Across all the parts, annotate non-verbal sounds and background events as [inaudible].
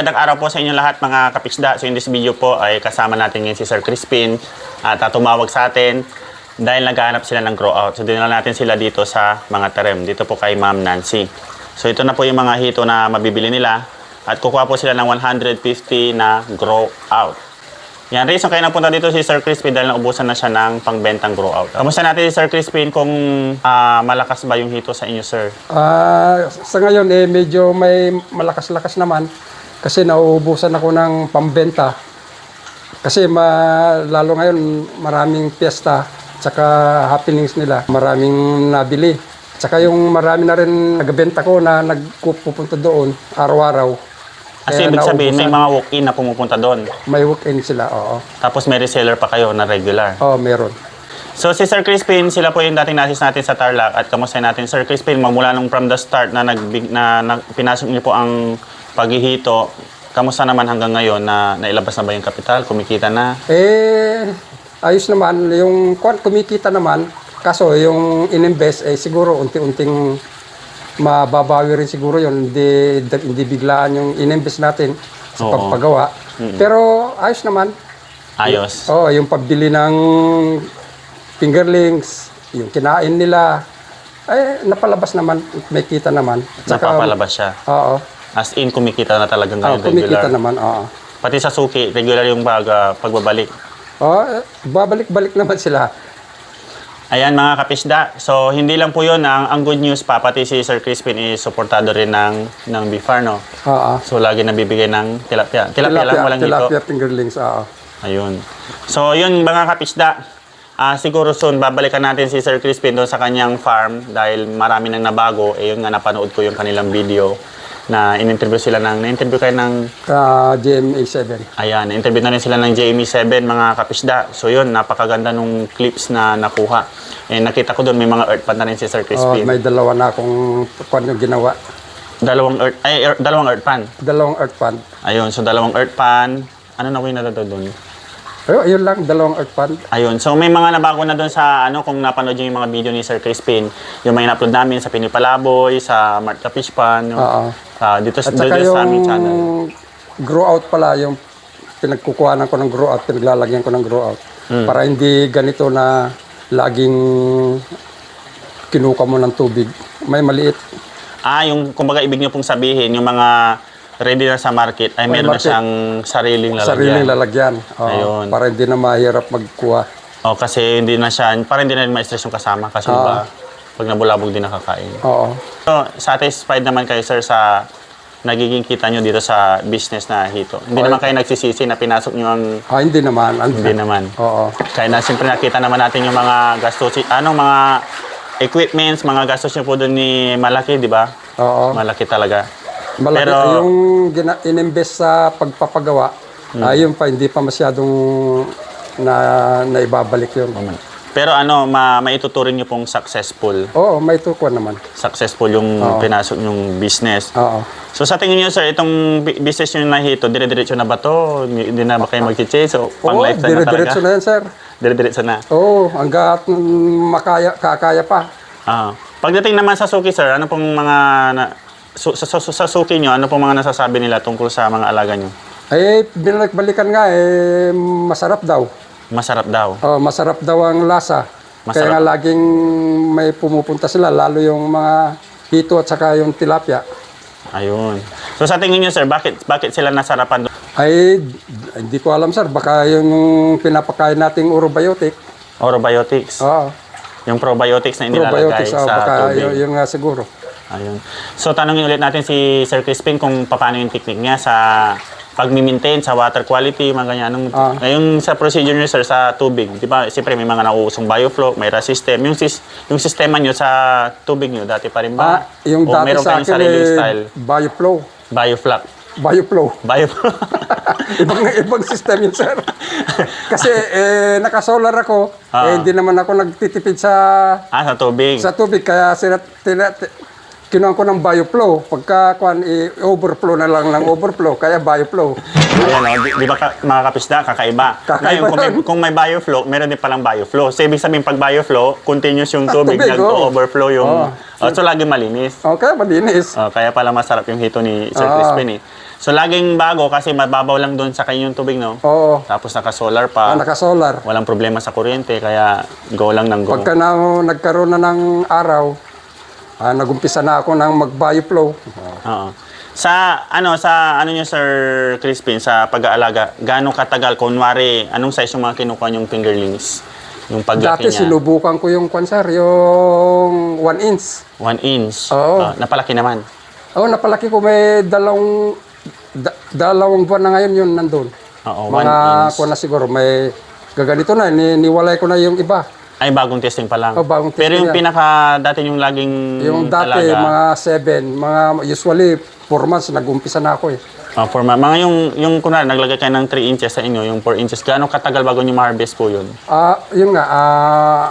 Magandang araw po sa inyo lahat mga kapisda. So in this video po ay kasama natin ngayon si Sir Crispin at uh, tumawag sa atin dahil naghahanap sila ng grow out. So dinala natin sila dito sa mga terem. Dito po kay Ma'am Nancy. So ito na po yung mga hito na mabibili nila at kukuha po sila ng 150 na grow out. Yan, reason kayo napunta dito si Sir Crispin dahil naubusan na siya ng pangbentang grow out. Kamusta natin si Sir Crispin kung ah, malakas ba yung hito sa inyo, Sir? Ah, sa ngayon eh medyo may malakas-lakas naman kasi nauubusan ako ng pambenta. Kasi ma, lalo ngayon maraming piyesta tsaka happenings nila. Maraming nabili. Tsaka yung marami na rin nagbenta ko na nagpupunta doon araw-araw. Kasi Kaya ibig sabihin, may mga walk-in na pumupunta doon. May weekend sila, oo. Tapos may reseller pa kayo na regular. Oo, meron. So si Sir Crispin, sila po yung dating nasis natin sa Tarlac at kamusta natin Sir Crispin magmula nung from the start na nagbig na, na pinasok niyo po ang paghihito. Kamusta naman hanggang ngayon na nailabas na ba yung kapital? Kumikita na? Eh, ayos naman. Yung kwan, kumikita naman. Kaso, yung ininvest, eh, siguro unti-unting mababawi rin siguro yun. Hindi, hindi biglaan yung ininvest natin sa Oo. pagpagawa. Pero ayos naman. Ayos. Oo, yung pagbili ng fingerlings, yung kinain nila, ay napalabas naman, may kita naman. Napapalabas siya. Oo. As in, kumikita na talaga ngayon kumikita regular. naman, oo. Pati sa suki, regular yung pag, ah, pagbabalik. Oo, eh, babalik-balik naman sila. Ayan mga kapisda. So hindi lang po yun. Ang, ang good news pa, pati si Sir Crispin is supportado rin ng, ng Bifar, no? Oo. So lagi nabibigay ng tilapia. Tilapia, lang, walang hito. tilapia fingerlings, oo. Ayun. So, yun mga kapisda. Ah, siguro soon, babalikan natin si Sir Crispin doon sa kanyang farm dahil marami nang nabago. Eh, yun nga, napanood ko yung kanilang video na in-interview sila ng, na-interview kayo ng, Ka GMA7. ayan, na-interview na rin sila ng JME7 mga kapisda. So, yun, napakaganda nung clips na nakuha. Eh, nakita ko doon, may mga earth pan na rin si Sir Oh, Crispin. may dalawa na akong kwan yung ginawa. Dalawang earth, ay, er- dalawang earth pan. Dalawang earth pan. Ayun, so dalawang earth pan. Ano na ko yung nadado doon? Pero ayun lang, dalawang earth pan. Ayun. So may mga nabago na doon sa ano kung napanood niyo yung mga video ni Sir Crispin, yung mga in-upload namin sa Pinipalaboy, sa Marta Fish Pan, yung, Oo. ah, dito, At dito saka sa aming yung channel. grow out pala, yung pinagkukuhanan ko ng grow out, pinaglalagyan ko ng grow out. Hmm. Para hindi ganito na laging kinuka mo ng tubig. May maliit. Ah, yung kumbaga ibig niyo pong sabihin, yung mga ready na sa market ay meron na market. siyang sariling lalagyan. Sariling lalagyan. Oo, Ayun. Para hindi na mahirap magkuha. Oh, kasi hindi na siya, para hindi na rin ma-stress yung kasama kasi Ah. diba, pag nabulabog din nakakain. Oo. So, satisfied naman kayo sir sa nagiging kita nyo dito sa business na hito. Hindi naman kayo nagsisisi na pinasok nyo ang Ah, hindi naman. hindi naman. Oo. Kaya na siyempre nakita naman natin yung mga gastos, anong mga equipments, mga gastos nyo po doon ni malaki, di ba? Oo. Malaki talaga. Malaki Pero- yung gina, in-invest sa pagpapagawa, Hmm. ayun pa, hindi pa masyadong na, naibabalik yun. Pero ano, ma maituturing nyo pong successful. Oo, may tukuan naman. Successful yung pinasok yung business. Oo. So sa tingin nyo sir, itong business nyo na hito, dire-diretso na ba to? Hindi na ba kayo mag-change? So, pang Oo, lifetime na dire-diretso talaga? na yan, sir. Dire-diretso na. Oo, hanggat makaya, kakaya pa. Ah. Pagdating naman sa suki sir, ano pong mga na, su- sa, sa, sa suki nyo, ano pong mga nasasabi nila tungkol sa mga alaga nyo? Eh, binalik-balikan nga, eh, masarap daw. Masarap daw. Oh, masarap daw ang lasa. Masarap. Kaya nga laging may pumupunta sila, lalo yung mga hito at saka yung tilapia. Ayun. So sa tingin niyo sir, bakit bakit sila nasarapan doon? Ay, hindi ko alam, sir. Baka yung pinapakain nating urobiotic. Orobiotics. Oo. Yung probiotics na inilalagay Probiotics, oh, sa baka tubig. yun, yun nga siguro. Ayun. So tanongin ulit natin si Sir Crispin kung paano yung technique niya sa pag-maintain sa water quality, mga ganyan. Anong, Ah. Yung sa procedure niyo sir sa tubig, di ba? Siyempre may mga nauusong bioflow, may system. Yung, sis, yung sistema niyo sa tubig niyo, dati pa rin ba? Ah, yung O dati meron sa kayong akin, sariling eh, style? bioflow. Bioflow. Bioflow. Bioflow. [laughs] ibang ibang system yun, sir. [laughs] Kasi eh, naka-solar ako, Ah. eh, hindi naman ako nagtitipid sa ah, sa tubig. sa tubig kaya sila tina, ti- kinuha ko ng bioflow. Pagka kwan, i-overflow na lang ng overflow, kaya bioflow. Ayan, oh, di, di ba ka, mga kapisda, kakaiba. Kakaiba Ngayon, kung may, kung may bioflow, meron din palang bioflow. So, ibig sabihin, pag bioflow, continuous yung tubig, tubig, nag-overflow yung... Oo. Oh, so, lagi malinis. Okay, malinis. Oh, kaya pala masarap yung hito ni Sir Ah. Crispin eh. So, laging bago kasi mababaw lang doon sa kanyang tubig, no? Oo. Tapos naka-solar Ah, pa. naka-solar. Walang problema sa kuryente, kaya go lang ng go. Pagka na, nagkaroon na ng araw, ah, nagumpisa na ako ng mag-bioflow. Oo. Sa ano sa ano niyo Sir Crispin sa pag-aalaga, gaano katagal kunwari anong size yung mga kinukuha yung fingerlings? Yung paglaki Dati niya. sinubukan ko yung kwansar, yung 1 inch. One inch. Oo. Ah, napalaki naman. Oh, napalaki ko may dalawang da- dalawang buwan na ngayon yun nandun. Oo, one Mga inch. ko na siguro may gaganito na ni, niwalay ko na yung iba. Ay, bagong testing pa lang. Oh, bagong Pero testing yung yan. pinaka dati yung laging Yung dati alaga, mga 7, mga usually 4 months nag-umpisa na ako eh. ah, for ma- mga yung yung kunwari naglagay kayo ng 3 inches sa inyo, yung 4 inches, gaano katagal bago niyo ma-harvest po yun? Ah, yun nga ah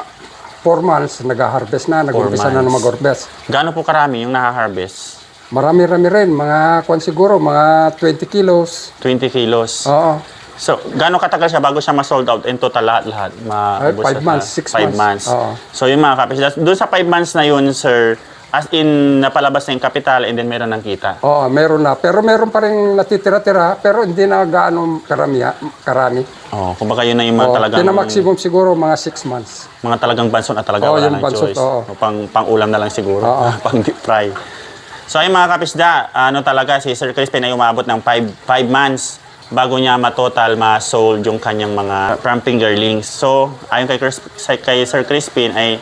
4 months nag-harvest na, nag-umpisa na na months. mag-harvest. Gaano po karami yung naha-harvest? Marami-rami rin, mga kwan siguro, mga 20 kilos. 20 kilos. Oo. So, gaano katagal siya bago siya ma-sold out in total lahat-lahat? Ma Ay, ubos five siya months, six five months. months. Oo. So, yung mga kapital, doon sa 5 months na yun, sir, as in, napalabas na yung capital and then meron ng kita. Oo, meron na. Pero meron pa rin natitira-tira, pero hindi na gaano karami. karami. Oh, kumbaga yun na yung mga Oo, talagang Pina-maximum siguro mga 6 months. mga talagang banson at talaga Oo, wala yung nang bansot, choice. oo. O, pang pang ulam na lang siguro, Oo. [laughs] pang deep fry. So ay mga kapisda, ano talaga si Sir Crispin ay umabot ng 5 5 months bago niya matotal ma-sold yung kanyang mga pram fingerlings. So ayon kay, sa- kay Sir Crispin ay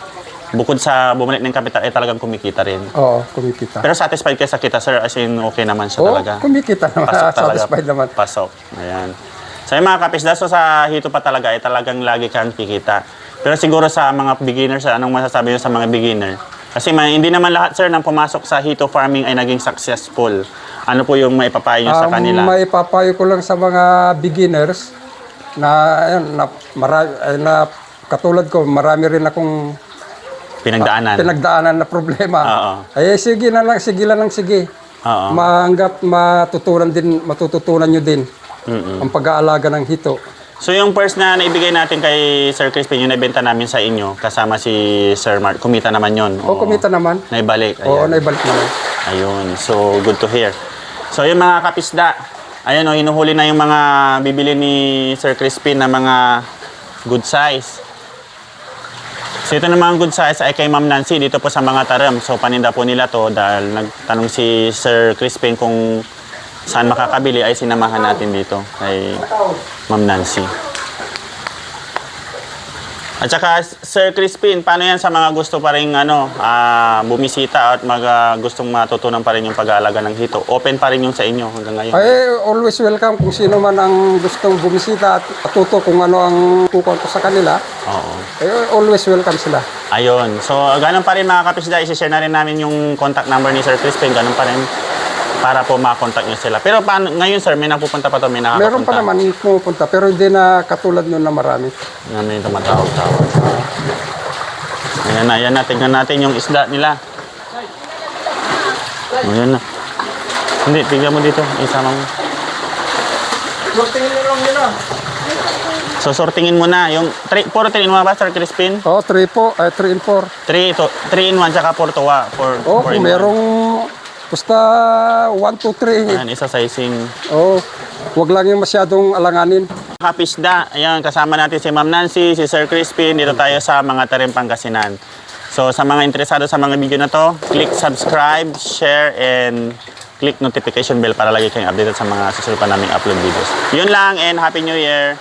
bukod sa bumalik ng capital ay talagang kumikita rin. Oo, kumikita. Pero satisfied kayo sa kita sir as in okay naman siya Oo, talaga. kumikita naman. Pasok [laughs] talaga. Satisfied naman. Pasok. Ayan. So yung mga kapisda, so sa hito pa talaga, ay talagang lagi kang kikita. Pero siguro sa mga beginners, anong masasabi nyo sa mga beginner? Kasi ma- hindi naman lahat sir nang pumasok sa hito farming ay naging successful. Ano po yung maipapayo nyo sa Ang kanila? may papayo ko lang sa mga beginners na, ayun, na, mara- ay, na katulad ko, marami rin akong Pinagdaanan. pinagdaanan na problema. Oo. Ay sige na lang, sige lang lang, sige. Oo. Mahanggat matutunan din, matututunan nyo din ang pag-aalaga ng hito. So yung first na naibigay natin kay Sir Crispin, yung nabenta namin sa inyo, kasama si Sir Mark, kumita naman yon. O kumita naman. Naibalik. Ayan. Oo, naibalik naman. Ayun. So, good to hear. So, yung mga kapisda, ayan o, hinuhuli na yung mga bibili ni Sir Crispin na mga good size. So, ito na mga good size ay kay Ma'am Nancy dito po sa mga taram. So, paninda po nila to dahil nagtanong si Sir Crispin kung saan makakabili ay sinamahan natin dito kay Ma'am Nancy. At saka, Sir Crispin, paano yan sa mga gusto pa rin ano, ah, bumisita at mag, ah, gustong matutunan pa rin yung pag-aalaga ng hito? Open pa rin yung sa inyo hanggang ngayon. Ay, always welcome kung sino man ang gustong bumisita at matuto kung ano ang kukuha ko sa kanila. Oo. Eh, always welcome sila. Ayun. So, ganun pa rin mga kapisda, isi-share na rin namin yung contact number ni Sir Crispin. Ganun pa rin para po makontak nyo sila. Pero paano, ngayon sir, may napupunta pa to, may nakakapunta. Meron pa naman pumupunta, pero hindi na katulad nun na marami. Na may tumatawag-tawag. Ayan na, ayan na. Tignan natin yung isda nila. Ayan na. Hindi, tignan mo dito. Isama mo. So, sortingin mo na. Yung, three, puro 3 in 1 ba, Sir Crispin? Oh, 3 po, ay 3 and 4. 3, to, 3 in 1, tsaka 4 to 1. 4, Oh, kung merong basta 1, 2, 3. Ayan, isa sizing. Oh, wag lang yung masyadong alanganin. Kapisda, ayan, kasama natin si Ma'am Nancy, si Sir Crispin. Dito tayo sa mga Tarim Pangasinan. So, sa mga interesado sa mga video na to, click subscribe, share, and click notification bell para lagi kayong updated sa mga susunod pa naming upload videos. Yun lang, and Happy New Year!